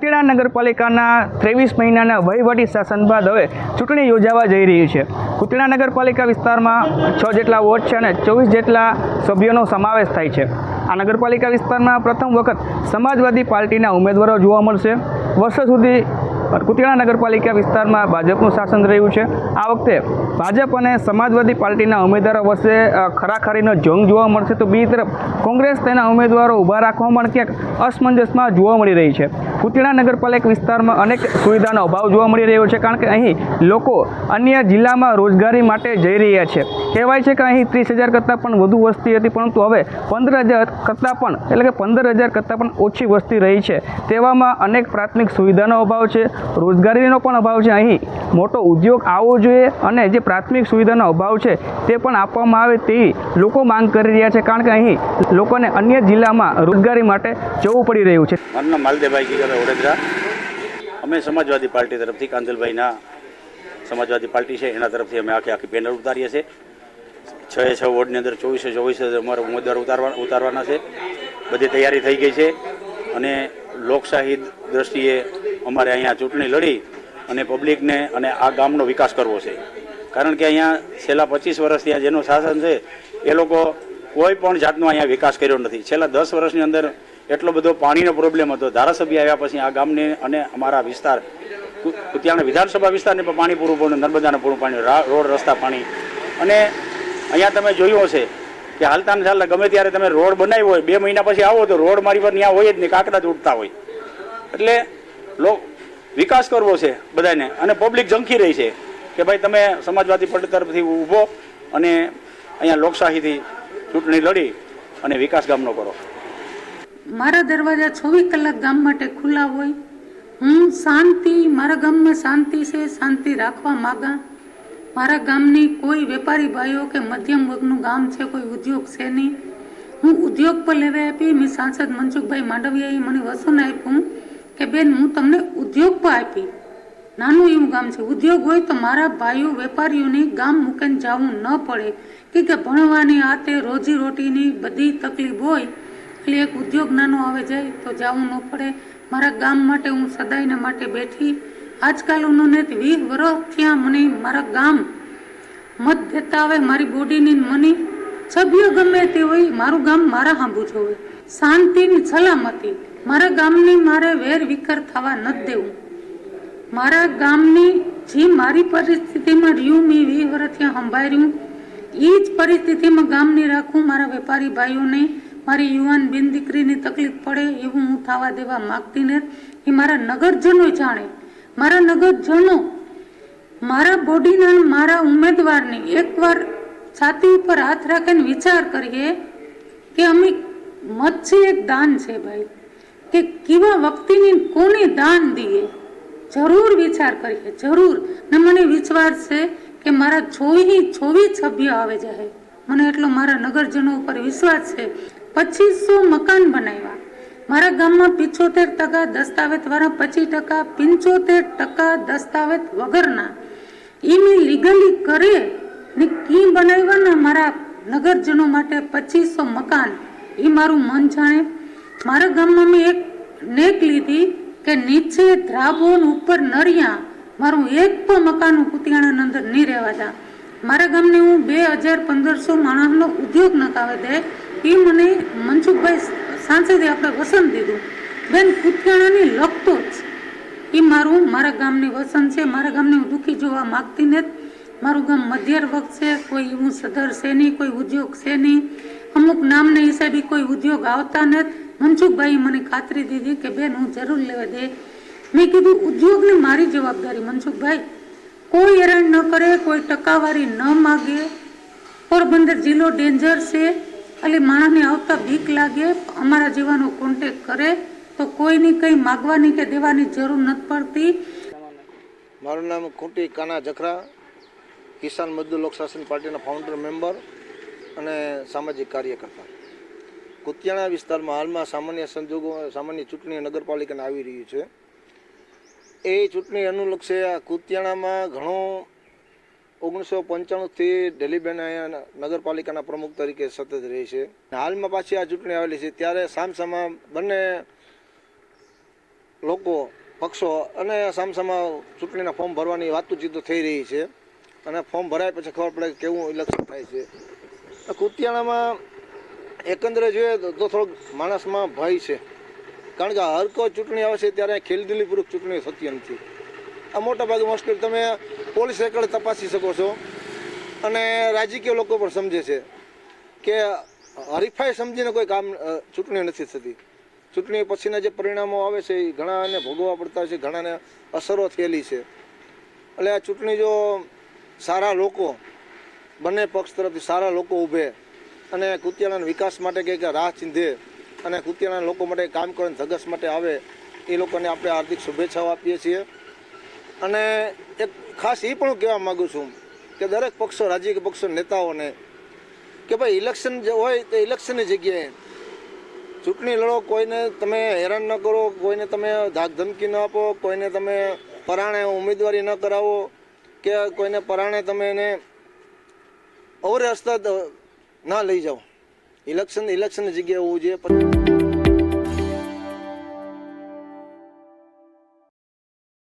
કુતિયાણા નગરપાલિકાના ત્રેવીસ મહિનાના વહીવટી શાસન બાદ હવે ચૂંટણી યોજાવા જઈ રહી છે. કુતિયાણા નગરપાલિકા વિસ્તારમાં છ જેટલા વોર્ડ છે અને ચોવીસ જેટલા સભ્યોનો સમાવેશ થાય છે. આ નગરપાલિકા વિસ્તારમાં પ્રથમ વખત સમાજવાદી પાર્ટીના ઉમેદવારો જોવા મળશે. વર્ષો સુધી કુતિયાણા નગરપાલિકા વિસ્તારમાં ભાજપનું શાસન રહ્યું છે. આ વખતે ભાજપ અને સમાજવાદી પાર્ટીના ઉમેદવારો વચ્ચે ખરાખરીનો જંગ જોવા મળશે. તો બીજી તરફ કોંગ્રેસ તેના ઉમેદવારો ઊભા રાખવામાં ક્યાંક અસમંજસમાં જોવા મળી રહી છે. કુતિયાણા નગરપાલિકા વિસ્તારમાં અનેક સુવિધાનો અભાવ જોવા મળી રહ્યો છે કારણ કે અહીં લોકો અન્ય જિલ્લામાં રોજગારી માટે જઈ રહ્યા છે. કહેવાય છે કે અહીં ત્રીસ હજાર કરતાં પણ વધુ વસ્તી હતી, પરંતુ હવે પંદર હજાર કરતાં પણ, એટલે કે પંદર હજાર કરતાં પણ ઓછી વસ્તી રહી છે. તેવામાં અનેક પ્રાથમિક સુવિધાનો અભાવ છે, રોજગારીનો પણ અભાવ છે. અહીં મોટો ઉદ્યોગ આવવો જોઈએ અને જે પ્રાથમિક સુવિધાનો અભાવ છે તે પણ આપવામાં આવે તેવી લોકો માંગ કરી રહ્યા છે. કારણ કે અહીં લોકોને અન્ય જિલ્લામાં રોજગારી માટે જવું પડી રહ્યું છે. મારું માલદેભાઈ કિગર વડોદરા. અમે સમાજવાદી પાર્ટી તરફથી કાંદલભાઈના સમાજવાદી પાર્ટી છે, એના તરફથી અમે આખી આખી બેનર ઉતારીએ છીએ. છ છ વોર્ડની અંદર ચોવીસે ચોવીસે અમારે ઉમેદવાર ઉતારવા ઉતારવાના છે. બધી તૈયારી થઈ ગઈ છે અને લોકશાહી દ્રષ્ટિએ અમારે અહીંયા ચૂંટણી લડી અને પબ્લિકને અને આ ગામનો વિકાસ કરવો છે. કારણ કે અહીંયા છેલ્લા પચીસ વર્ષથી આ જેનું શાસન છે, એ લોકો કોઈ પણ જાતનો અહીંયા વિકાસ કર્યો નથી. છેલ્લા દસ વર્ષની અંદર એટલો બધો પાણીનો પ્રોબ્લેમ હતો. ધારાસભ્ય આવ્યા પછી આ ગામને અને અમારા વિસ્તાર ત્યાંના વિધાનસભા વિસ્તારને પણ પાણી પૂરું પડ્યું, નર્મદાનું પૂરું પાણી રોડ રસ્તા પાણી. અને અહીંયા તમે જોયું હશે કે હાલતા ચાલતા ગમે ત્યારે તમે રોડ બનાવ્યો હોય, બે મહિના પછી આવો તો રોડ મારી પર ત્યાં હોય જ નહીં કાંકરા ઉડતા હોય. એટલે વિકાસ કરવો છે બધાને. અને પબ્લિક ઝંખી રહી છે કે ભાઈ તમે સમાજવાદી પાર્ટી તરફથી ઊભો અને અહીંયા લોકશાહીથી ચૂંટણી લડી અને વિકાસ ગામનો કરો. મારા દરવાજા ચોવીસ કલાક ગામ માટે ખુલ્લા હોય. હું શાંતિ, મારા ગામમાં શાંતિ છે, શાંતિ રાખવા માગા. મારા ગામની કોઈ વેપારી ભાઈઓ કે મધ્યમ વર્ગનું ગામ છે, કોઈ ઉદ્યોગ છે નહીં. હું ઉદ્યોગ પર લેવા આપી, મેં સાંસદ મનસુખભાઈ માંડવિયાએ મને વસન આપ્યું. કે બેન, હું તમને ઉદ્યોગ પણ આપી. નાનું એવું ગામ છે. ઉદ્યોગ હોય તો મારા ભાઈઓ વેપારીઓને ગામ મૂકીને જવું ન પડે. કે કે ભણવાની આ તે રોજી રોટીની બધી તકલીફ હોય, એટલે એક ઉદ્યોગ નાનો આવે જાય તો જવું ન પડે. મારા ગામ માટે હું સદાયના માટે બેઠી. આજકાલ ઉનોને વીસ વર્ષ થયા મને મારા ગામ મત દેતા આવે, મારી બોડીની મની. સભ્ય ગમે તે હોય, મારું ગામ મારા હાંભું જોવે શાંતિની સલામતી. મારા ગામની મારે વેર વિકર થવા ન દેવું. મારા ગામની જે મારી પરિસ્થિતિમાં રહ્યું, મેં વી વર્ષ ત્યાં સંભાળ્યું. એ જ પરિસ્થિતિમાં ગામની રાખું મારા વેપારી ભાઈઓને, મારી યુવાન બેન દીકરીની તકલીફ પડે એવું હું થવા દેવા માગતી ને એ મારા નગરજનો જાણે. મારા નગરજનો મારા બોડીના મારા ઉમેદવારને એકવાર છાતી ઉપર હાથ રાખીને વિચાર કરીએ કે અમે મત છે, એક દાન છે ભાઈ, કે કેવા વ્યક્તિને કોને દાન દઈએ? જરૂર વિચાર કરીએ, જરૂર. ને મને વિશ્વાસ છે કે મારા છોવી ચોવીસ સભ્ય આવે જાય મને એટલો મારા નગરજનો ઉપર વિશ્વાસ છે. પચીસો મકાન બનાવ્યા. મારા ગામમાં પિચોતેર ટકા દસ્તાવેજ વાળા, પચીસ ટકા પંચોતેર ટકા દસ્તાવેજ વગરના. એ મેં લીગલી કરે ને કી બનાવ્યા ને મારા નગરજનો માટે પચીસો મકાન. એ મારું મન જાણે. મારા ગામમાં મેં એક નેક લીધી કે નીચે ધ્રાબોન ઉપર નરિયા મારું એક પણ મકાન કુતિયાણાની અંદર નહીં રહેવા દા. મારા ગામને હું બે હજાર પંદરસો માણસનો ઉદ્યોગ નકાવે દે. એ મને મનસુખભાઈ સાંસદે આપણે વસન દીધું. બેન, કુતિયાણાની લખતો જ. એ મારું, મારા ગામની વસન છે. મારા ગામને હું દુઃખી જોવા માગતી નથી. મારું ગામ મધ્યર વર્ગ છે. કોઈ એવું સદર છે નહીં, કોઈ ઉદ્યોગ છે નહીં. અમુક નામના હિસાબે કોઈ ઉદ્યોગ આવતા નથી. મનસુખભાઈએ મને ખાતરી દીધી કે, બેન, હું જરૂર લેવા દે. મેં કીધું, ઉદ્યોગની મારી જવાબદારી, મનસુખભાઈ. કોઈ હેરાન ન કરે, કોઈ ટકાવારી ન માગે. પોરબંદર જિલ્લો ડેન્જર છે. એટલે માણસને આવતા બીક લાગે. અમારા જેવાનો કોન્ટેક કરે તો કોઈની કંઈ માગવાની કે દેવાની જરૂર નથી પડતી. મારું નામ ખૂંટી કાના જખરા, કિસાન મજદૂર લોક શાસન પાર્ટીના ફાઉન્ડર મેમ્બર અને સામાજિક કાર્યકર્તા કુતિયાણા વિસ્તારમાં હાલમાં સામાન્ય સંજોગો, સામાન્ય ચૂંટણી નગરપાલિકાને આવી રહી છે. એ ચૂંટણી અનુલક્ષે આ કુતિયાણામાં ઘણો ઓગણીસો પંચાણુંથી ડેલીબેન અહીંયા નગરપાલિકાના પ્રમુખ તરીકે સતત રહી છે. હાલમાં પાછી આ ચૂંટણી આવેલી છે, ત્યારે સામસામા બંને લોકો, પક્ષો અને સામસામા ચૂંટણીના ફોર્મ ભરવાની વાતચીતો થઈ રહી છે. અને ફોર્મ ભરાય પછી ખબર પડે કે કેવું ઇલેક્શન થાય છે. કુતિયાણામાં એકંદરે જોઈએ તો થોડોક માણસમાં ભય છે. કારણ કે હરકો ચૂંટણી આવે છે ત્યારે ખેલદિલીપૂર્વક ચૂંટણી થતી નથી આ મોટા ભાગે તમે પોલીસ રેકર્ડ તપાસી શકો છો. અને રાજકીય લોકો પણ સમજે છે કે હરીફાઈ સમજીને કોઈ કામ ચૂંટણી નથી થતી. ચૂંટણી પછીના જે પરિણામો આવે છે એ ઘણાને ભોગવવા પડતા છે, ઘણાને અસરો થયેલી છે. એટલે આ ચૂંટણી જો સારા લોકો બંને પક્ષ તરફથી સારા લોકો ઊભે અને કુતિયાણાના વિકાસ માટે કંઈક રાહ ચીંધે અને કુતિયાણાના લોકો માટે કામ કરીને ધગસ માટે આવે, એ લોકોને આપણે હાર્દિક શુભેચ્છાઓ આપીએ છીએ. અને એક ખાસ એ પણ કહેવા માગું છું કે દરેક પક્ષો, રાજકીય પક્ષો, નેતાઓને કે ભાઈ ઇલેક્શન જે હોય તો ઇલેક્શનની જગ્યાએ ચૂંટણી લડો, કોઈને તમે હેરાન ન કરો, કોઈને તમે ધાક ધમકી ન આપો, કોઈને તમે પરાણે ઉમેદવારી ન કરાવો, કે કોઈને પરાણે તમે એને અવરે હસ્તક ના લઈ જાઓ. ઇલેક્શન ઇલેક્શનની જગ્યાએ હોવું જોઈએ.